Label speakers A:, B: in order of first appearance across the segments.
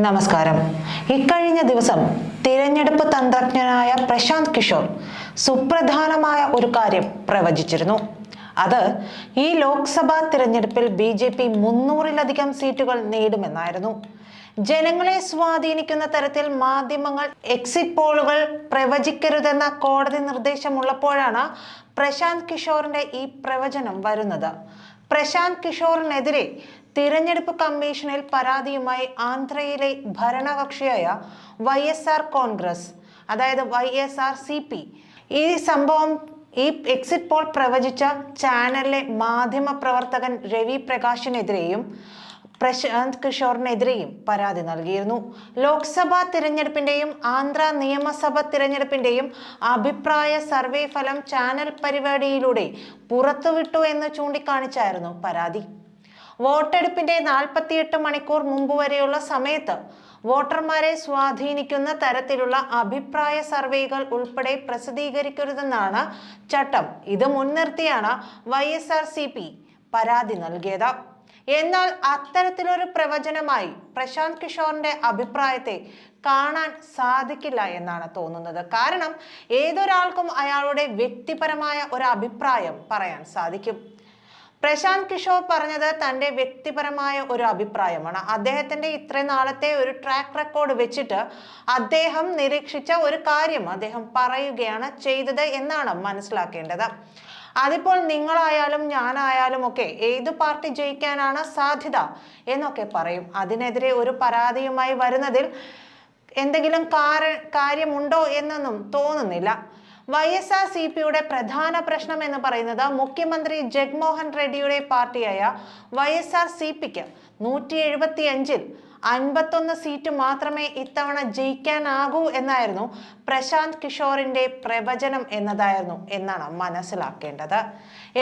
A: നമസ്കാരം. ഇക്കഴിഞ്ഞ ദിവസം തിരഞ്ഞെടുപ്പ് തന്ത്രജ്ഞനായ പ്രശാന്ത് കിഷോർ സുപ്രധാനമായ ഒരു കാര്യം പ്രവചിച്ചിരുന്നു. അത് ഈ ലോക്സഭാ തിരഞ്ഞെടുപ്പിൽ ബി ജെ പി മുന്നൂറിലധികം സീറ്റുകൾ നേടുമെന്നായിരുന്നു. ജനങ്ങളെ സ്വാധീനിക്കുന്ന തരത്തിൽ മാധ്യമങ്ങൾ എക്സിറ്റ് പോളുകൾ പ്രവചിക്കരുതെന്ന കോടതി നിർദ്ദേശമുള്ളപ്പോഴാണ് പ്രശാന്ത് കിഷോറിന്റെ ഈ പ്രവചനം വരുന്നത്. പ്രശാന്ത് കിഷോറിനെതിരെ തിരഞ്ഞെടുപ്പ് കമ്മീഷനിൽ പരാതിയുമായി ആന്ധ്രയിലെ ഭരണകക്ഷിയായ വൈ എസ് ആർ കോൺഗ്രസ് അതായത് Y S R C P. ഈ സംഭവം ഈ എക്സിറ്റ് പോൾ പ്രവചിച്ച ചാനലിലെ മാധ്യമ പ്രവർത്തകൻ രവി പ്രകാശിനെതിരെയും പ്രശാന്ത് കിഷോറിനെതിരെയും പരാതി നൽകിയിരുന്നു. ലോക്സഭാ തിരഞ്ഞെടുപ്പിന്റെയും ആന്ധ്ര നിയമസഭ തിരഞ്ഞെടുപ്പിന്റെയും അഭിപ്രായ സർവേ ഫലം ചാനൽ പരിപാടിയിലൂടെ പുറത്തുവിട്ടു എന്ന് ചൂണ്ടിക്കാണിച്ചായിരുന്നു പരാതി. വോട്ടെടുപ്പിന്റെ നാൽപ്പത്തിയെട്ട് മണിക്കൂർ മുമ്പ് വരെയുള്ള സമയത്ത് വോട്ടർമാരെ സ്വാധീനിക്കുന്ന തരത്തിലുള്ള അഭിപ്രായ സർവേകൾ ഉൾപ്പെടെ പ്രസിദ്ധീകരിക്കരുതെന്നാണ് ചട്ടം. ഇത് മുൻനിർത്തിയാണ് Y S R C P പരാതി നൽകിയത്. എന്നാൽ അത്തരത്തിലൊരു പ്രവചനമായി പ്രശാന്ത് കിഷോറിന്റെ അഭിപ്രായത്തെ കാണാൻ സാധിക്കില്ല എന്നാണ് തോന്നുന്നത്. കാരണം ഏതൊരാൾക്കും അയാളുടെ വ്യക്തിപരമായ ഒരു അഭിപ്രായം പറയാൻ സാധിക്കും. പ്രശാന്ത് കിഷോർ പറഞ്ഞത് തന്റെ വ്യക്തിപരമായ ഒരു അഭിപ്രായമാണ്. അദ്ദേഹത്തിന്റെ ഇത്രയും നാളത്തെ ഒരു ട്രാക്ക് റെക്കോർഡ് വെച്ചിട്ട് അദ്ദേഹം നിരീക്ഷിച്ച ഒരു കാര്യം അദ്ദേഹം പറയുകയാണ് ചെയ്തത് എന്നാണ് മനസ്സിലാക്കേണ്ടത്. അതിപ്പോൾ നിങ്ങളായാലും ഞാനായാലും ഒക്കെ ഏത് പാർട്ടി ജയിക്കാനാണ് സാധ്യത എന്നൊക്കെ പറയും. അതിനെതിരെ ഒരു പരാതിയുമായി വരുന്നതിൽ എന്തെങ്കിലും കാര കാര്യമുണ്ടോ എന്നൊന്നും തോന്നുന്നില്ല. വൈ എസ് ആർ സി പിയുടെ പ്രധാന പ്രശ്നം എന്ന് പറയുന്നത് മുഖ്യമന്ത്രി ജഗ്മോഹൻ റെഡ്ഡിയുടെ പാർട്ടിയായ വൈ എസ് ആർ സി പിക്ക് നൂറ്റി എഴുപത്തി അഞ്ചിൽ അൻപത്തൊന്ന് സീറ്റ് മാത്രമേ ഇത്തവണ ജയിക്കാനാകൂ എന്നായിരുന്നു പ്രശാന്ത് കിഷോറിന്റെ പ്രവചനം എന്നതായിരുന്നു എന്നാണ് മനസ്സിലാക്കേണ്ടത്.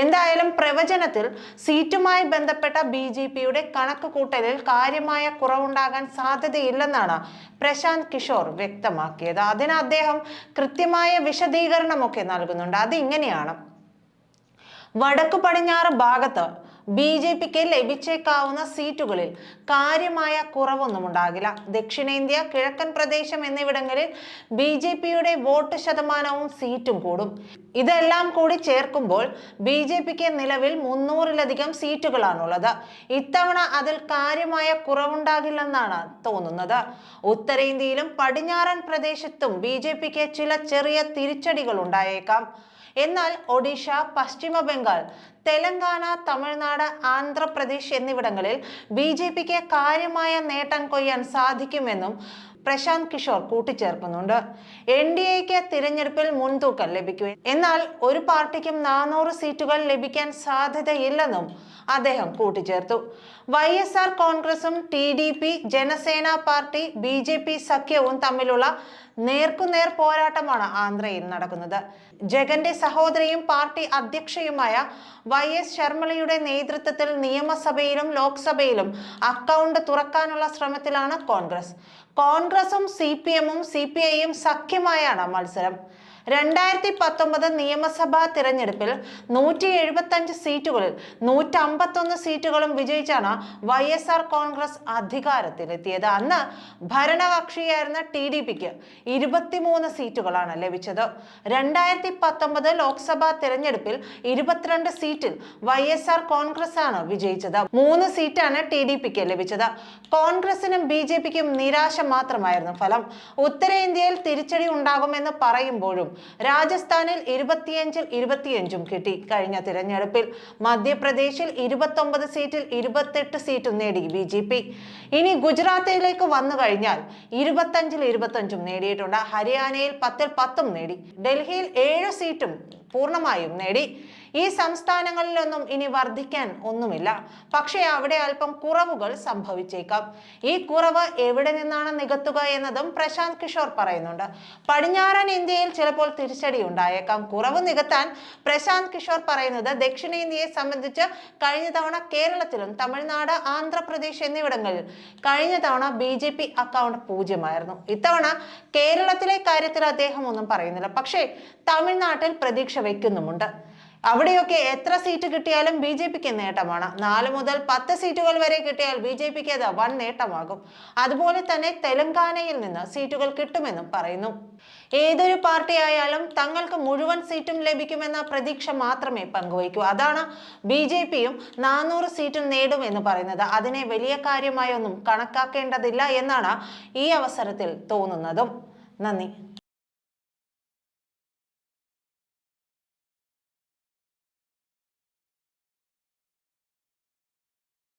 A: എന്തായാലും പ്രവചനത്തിൽ സീറ്റുമായി ബന്ധപ്പെട്ട ബി ജെ പിയുടെ കണക്ക് കൂട്ടലിൽ കാര്യമായ കുറവുണ്ടാകാൻ സാധ്യതയില്ലെന്നാണ് പ്രശാന്ത് കിഷോർ വ്യക്തമാക്കിയത്. അതിന് അദ്ദേഹം കൃത്യമായ വിശദീകരണമൊക്കെ നൽകുന്നുണ്ട്. അത് ഇങ്ങനെയാണ് വടക്കു പടിഞ്ഞാറ് ഭാഗത്ത് ബി ജെ പിക്ക് ലഭിച്ചേക്കാവുന്ന സീറ്റുകളിൽ കാര്യമായ കുറവൊന്നും ഉണ്ടാകില്ല. ദക്ഷിണേന്ത്യ കിഴക്കൻ പ്രദേശം എന്നിവിടങ്ങളിൽ ബി ജെ പിയുടെ വോട്ട് ശതമാനവും സീറ്റും കൂടും. ഇതെല്ലാം കൂടി ചേർക്കുമ്പോൾ ബി ജെ പിക്ക് നിലവിൽ മുന്നൂറിലധികം സീറ്റുകളാണുള്ളത്. ഇത്തവണ അതിൽ കാര്യമായ കുറവുണ്ടാകില്ലെന്നാണ് തോന്നുന്നത്. ഉത്തരേന്ത്യയിലും പടിഞ്ഞാറൻ പ്രദേശത്തും ബി ജെ പിക്ക് ചില ചെറിയ തിരിച്ചടികൾ ഉണ്ടായേക്കാം. എന്നാൽ ഒഡീഷ പശ്ചിമ ബംഗാൾ തെലങ്കാന തമിഴ്നാട് ആന്ധ്രാപ്രദേശ് എന്നിവിടങ്ങളിൽ ബി ജെ പിക്ക് കാര്യമായ നേട്ടം കൊയ്യാൻ സാധിക്കുമെന്നും പ്രശാന്ത് കിഷോർ കൂട്ടിച്ചേർക്കുന്നുണ്ട്. എൻ ഡി എക്ക് തിരഞ്ഞെടുപ്പിൽ മുൻതൂക്കം ലഭിക്കും എന്നാൽ ഒരു പാർട്ടിക്കും നാനൂറ് സീറ്റുകൾ ലഭിക്കാൻ സാധ്യതയില്ലെന്നും അദ്ദേഹം കൂട്ടിച്ചേർത്തു. വൈ എസ് ആർ കോൺഗ്രസും T D P Janasena party B J P സഖ്യവും തമ്മിലുള്ള നേർക്കുനേർ പോരാട്ടമാണ് ആന്ധ്രയിൽ നടക്കുന്നത്. ജഗന്റെ സഹോദരിയും പാർട്ടി അധ്യക്ഷയുമായ വൈ എസ് ശർമ്മളയുടെ നേതൃത്വത്തിൽ നിയമസഭയിലും ലോക്സഭയിലും അക്കൗണ്ട് തുറക്കാനുള്ള ശ്രമത്തിലാണ് കോൺഗ്രസ്. കോൺഗ്രസും സി പി എമ്മും സി പി ഐയും സഖ്യമായാണ് മത്സരം. രണ്ടായിരത്തി പത്തൊമ്പത് നിയമസഭാ തിരഞ്ഞെടുപ്പിൽ നൂറ്റി എഴുപത്തി അഞ്ച് സീറ്റുകളിൽ നൂറ്റി അമ്പത്തൊന്ന് സീറ്റുകളും വിജയിച്ചാണ് വൈ എസ് ആർ കോൺഗ്രസ് അധികാരത്തിലെത്തിയത്. അന്ന് ഭരണകക്ഷിയായിരുന്ന ടി ഡി പിക്ക് ഇരുപത്തിമൂന്ന് സീറ്റുകളാണ് ലഭിച്ചത്. രണ്ടായിരത്തി പത്തൊമ്പത് ലോക്സഭാ തിരഞ്ഞെടുപ്പിൽ ഇരുപത്തിരണ്ട് സീറ്റിൽ വൈ എസ് ആർ കോൺഗ്രസ് ആണ് വിജയിച്ചത്. മൂന്ന് സീറ്റാണ് ടി ഡി പിക്ക് ലഭിച്ചത്. കോൺഗ്രസിനും ബി ജെ പിക്കും നിരാശ മാത്രമായിരുന്നു ഫലം. ഉത്തരേന്ത്യയിൽ തിരിച്ചടി ഉണ്ടാകുമെന്ന് പറയുമ്പോഴും രാജസ്ഥാനിൽ ഇരുപത്തിയഞ്ചിൽ ഇരുപത്തിയഞ്ചും കിട്ടി കഴിഞ്ഞ തിരഞ്ഞെടുപ്പിൽ. മധ്യപ്രദേശിൽ ഇരുപത്തൊമ്പത് സീറ്റിൽ ഇരുപത്തെട്ട് സീറ്റും നേടി ബി ജെ പി. ഇനി ഗുജറാത്തിലേക്ക് വന്നു കഴിഞ്ഞാൽ ഇരുപത്തഞ്ചിൽ ഇരുപത്തഞ്ചും നേടിയിട്ടുണ്ട്. ഹരിയാനയിൽ പത്തിൽ പത്തും നേടി. ഡൽഹിയിൽ ഏഴ് സീറ്റും പൂർണമായും നേടി. ഈ സംസ്ഥാനങ്ങളിലൊന്നും ഇനി വർദ്ധിക്കാൻ ഒന്നുമില്ല. പക്ഷേ അവിടെ അല്പം കുറവുകൾ സംഭവിച്ചേക്കാം. ഈ കുറവ് എവിടെ നിന്നാണ് നികത്തുക എന്നതും പ്രശാന്ത് കിഷോർ പറയുന്നുണ്ട്. പടിഞ്ഞാറൻ ഇന്ത്യയിൽ ചിലപ്പോൾ തിരിച്ചടി ഉണ്ടായേക്കാം. കുറവ് നികത്താൻ പ്രശാന്ത് കിഷോർ പറയുന്നത് ദക്ഷിണേന്ത്യയെ സംബന്ധിച്ച് കഴിഞ്ഞ തവണ കേരളത്തിലും തമിഴ്നാട് ആന്ധ്രാപ്രദേശ് എന്നിവിടങ്ങളിൽ കഴിഞ്ഞ തവണ ബി ജെ പി അക്കൗണ്ട് പൂജ്യമായിരുന്നു. ഇത്തവണ കേരളത്തിലെ കാര്യത്തിൽ അദ്ദേഹം ഒന്നും പറയുന്നില്ല. പക്ഷേ തമിഴ്നാട്ടിൽ പ്രതീക്ഷ വയ്ക്കുന്നുമുണ്ട് അവിടെയൊക്കെ എത്ര സീറ്റ് കിട്ടിയാലും ബി ജെ പിക്ക് നേട്ടമാണ്. നാല് മുതൽ പത്ത് സീറ്റുകൾ വരെ കിട്ടിയാൽ ബി ജെ പിക്ക് അത് വൻ നേട്ടമാകും. അതുപോലെ തന്നെ തെലങ്കാനയിൽ നിന്ന് സീറ്റുകൾ കിട്ടുമെന്നും പറയുന്നു. ഏതൊരു പാർട്ടി ആയാലും തങ്ങൾക്ക് മുഴുവൻ സീറ്റും ലഭിക്കുമെന്ന പ്രതീക്ഷ മാത്രമേ പങ്കുവയ്ക്കൂ. അതാണ് ബി ജെ പിയും നാനൂറ് സീറ്റും നേടും എന്ന് പറയുന്നത്. അതിനെ വലിയ കാര്യമായൊന്നും കണക്കാക്കേണ്ടതില്ല എന്നാണ് ഈ അവസരത്തിൽ തോന്നുന്നതും. നന്ദി.